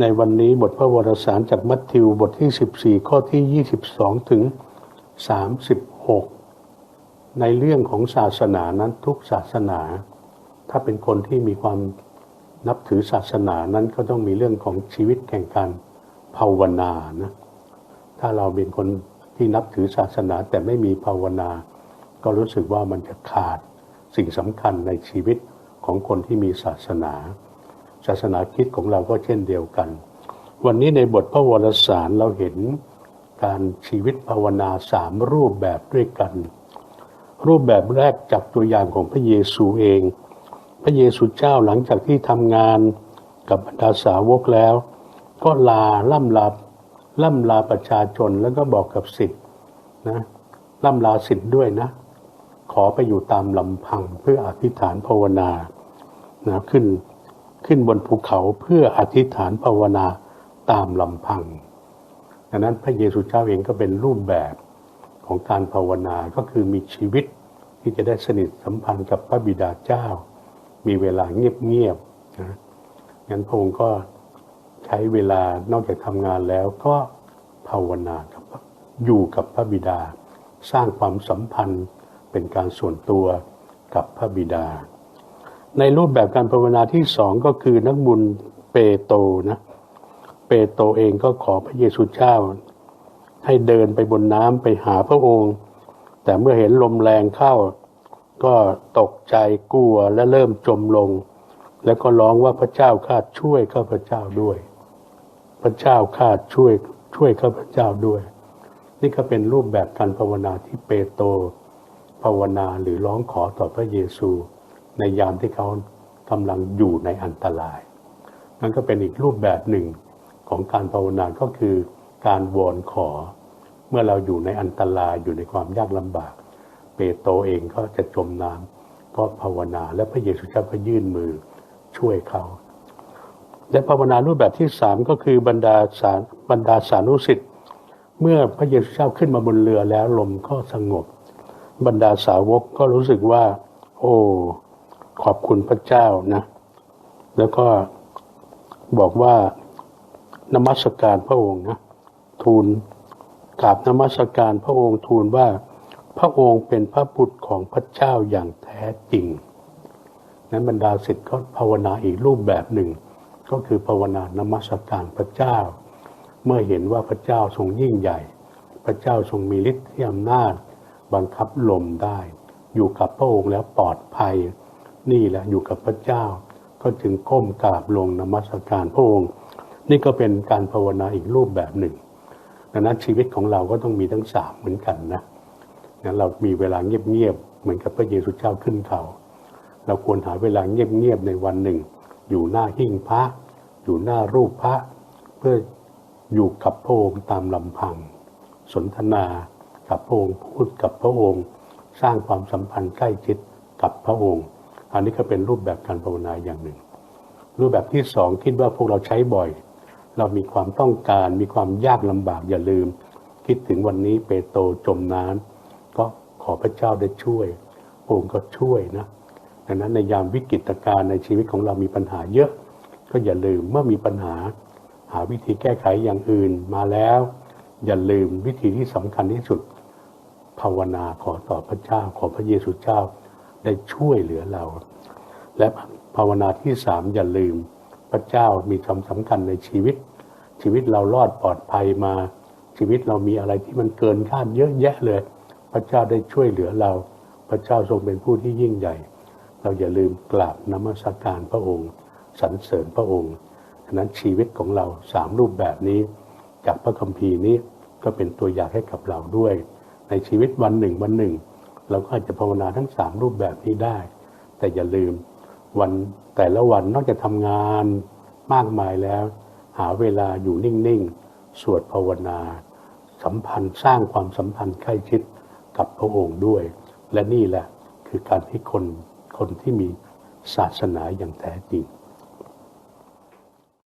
ในวันนี้บทพระวรสารจากมัทธิวบทที่ 14 ข้อที่ 22 ถึง 36 ในเรื่องของศาสนานั้นทุกศาสนา ถ้าเป็นคนที่มีความนับถือศาสนานั้นก็ต้องมีเรื่องของชีวิตแห่งการภาวนานะถ้าเราเป็นคนที่นับถือศาสนาแต่ไม่มีภาวนา ก็รู้สึกว่ามันจะขาดสิ่งสำคัญในชีวิตของคนที่มีศาสนา ศาสนาคิดของเราก็เช่นเดียวกัน วันนี้ในบทพระวรสารเราเห็นการชีวิตภาวนาสามรูปแบบด้วยกัน รูปแบบแรกจากตัวอย่างของพระเยซูเอง พระเยซูเจ้าหลังจากที่ทำงานกับบรรดาสาวกแล้ว ก็ลาล่ำลาล่ำลาประชาชนแล้วก็บอกกับสิทธิ์นะล่ำลาสิทธิ์ด้วยนะ ขอไปอยู่ตามลำพังเพื่ออธิษฐานภาวนานะขึ้น ขึ้นบนภูเขาเพื่ออธิษฐานภาวนาตามลำพังดังนั้นพระเยซูเจ้าเองก็เป็นรูปแบบของการภาวนาก็คือมีชีวิตที่จะได้สนิทสัมพันธ์กับพระบิดาเจ้า มีเวลาเงียบๆนะงั้นพระองค์ก็ใช้เวลานอกจากทำงานแล้วก็ภาวนากับอยู่กับพระบิดา สร้างความสัมพันธ์เป็นการส่วนตัวกับพระบิดา ในรูปแบบการภาวนาที่สองก็คือนักบุญเปโตนะ เปโตเองก็ขอพระเยซูเจ้า ให้เดินไปบนน้ำไปหาพระองค์ แต่เมื่อเห็นลมแรงเข้า ก็ตกใจกลัวและเริ่มจมลง แล้วก็ร้องว่าพระเจ้าข้าช่วยข้าพระเจ้าด้วย พระเจ้าข้าช่วยช่วยข้าพเจ้าด้วย นี่ก็เป็นรูปแบบการภาวนาที่เปโต ภาวนาหรือร้องขอต่อพระเยซู ในยามที่เขากำลังอยู่ในอันตราย นั่นก็เป็นอีกรูปแบบหนึ่งของการภาวนาก็คือการวอนขอ เมื่อเราอยู่ในอันตรายอยู่ในความยากลำบาก เปโตรเองก็จะจมน้ำก็ภาวนาและพระเยซูเจ้าก็ยื่นมือช่วยเขา และภาวนารูปแบบที่สามก็คือบรรดาสารบรรดาสานุสิทธิ์เมื่อพระเยซูเจ้าขึ้นมาบนเรือแล้วลมก็สงบ บรรดาสาวกก็รู้สึกว่า โอ้ ขอบคุณพระเจ้านะ แล้วก็บอกว่านมัสการพระองค์นะทูลกราบนมัสการพระองค์ทูลว่าพระองค์เป็นพระบุตรของพระเจ้าอย่างแท้จริง นั้นบรรดาศิษย์ก็ภาวนาอีกรูปแบบหนึ่ง ก็คือภาวนานมัสการพระเจ้า เมื่อเห็นว่าพระเจ้าทรงยิ่งใหญ่ พระเจ้าทรงมีฤทธิ์อำนาจ บังคับลมได้ อยู่กับพระองค์แล้วปลอดภัย นี่แหละอยู่กับพระเจ้า ก็จึงก้มกราบลงนมัสการพระองค์ นี่ก็เป็นการภาวนาอีกรูปแบบหนึ่งดังนั้นชีวิตของเราก็ต้องมีทั้งสามเหมือนกันนะงั้นเรามีเวลาเงียบๆเหมือนกับพระเยซูเจ้าขึ้นเขา เราควรหาเวลาเงียบๆในวันหนึ่ง อยู่หน้าหิ้งพระ อยู่หน้ารูปพระ เพื่ออยู่กับพระองค์ตามลำพัง สนทนากับพระองค์พูดกับพระองค์ สร้างความสัมพันธ์ใกล้ชิดกับพระองค์ อันนี้ก็เป็นรูปแบบการภาวนาอย่างหนึ่ง รูปแบบที่สองคิดว่าพวกเราใช้บ่อย เรามีความต้องการมีความยากลำบากอย่าลืม คิดถึงวันนี้เปโตจมน้ำก็ขอพระเจ้าได้ช่วยองค์ก็ช่วยนะดังนั้นในยามวิกฤตการณ์ในชีวิตของเรามีปัญหาเยอะ ก็อย่าลืมเมื่อมีปัญหา หาวิธีแก้ไขอย่างอื่นมาแล้ว อย่าลืมวิธีที่สำคัญที่สุด ภาวนาขอต่อพระเจ้าขอพระเยซูเจ้า ได้ช่วยเหลือเรา และภาวนาที่สามอย่าลืม พระเจ้ามีความสำคัญในชีวิต ชีวิตเรารอดปลอดภัยมา ชีวิตเรามีอะไรที่มันเกินคาดเยอะแยะเลย พระเจ้าได้ช่วยเหลือเรา พระเจ้าทรงเป็นผู้ที่ยิ่งใหญ่ เราอย่าลืมกราบนมัสการพระองค์สรรเสริญพระองค์ฉะนั้นชีวิตของเราสามรูปแบบนี้ จากพระคัมภีร์นี้ก็เป็นตัวอย่างให้กับเราด้วย ในชีวิตวันหนึ่งวันหนึ่ง เราก็อาจจะภาวนาทั้งสามรูปแบบนี้ได้ แต่อย่าลืมวันแต่ละวันนอกจากทำงานมากมายแล้ว หาเวลาอยู่นิ่งๆ สวดภาวนา สัมพันธ์สร้างความสัมพันธ์ใกล้ชิดกับพระองค์ด้วย และนี่แหละคือการที่คนคนที่มีศาสนาอย่างแท้จริง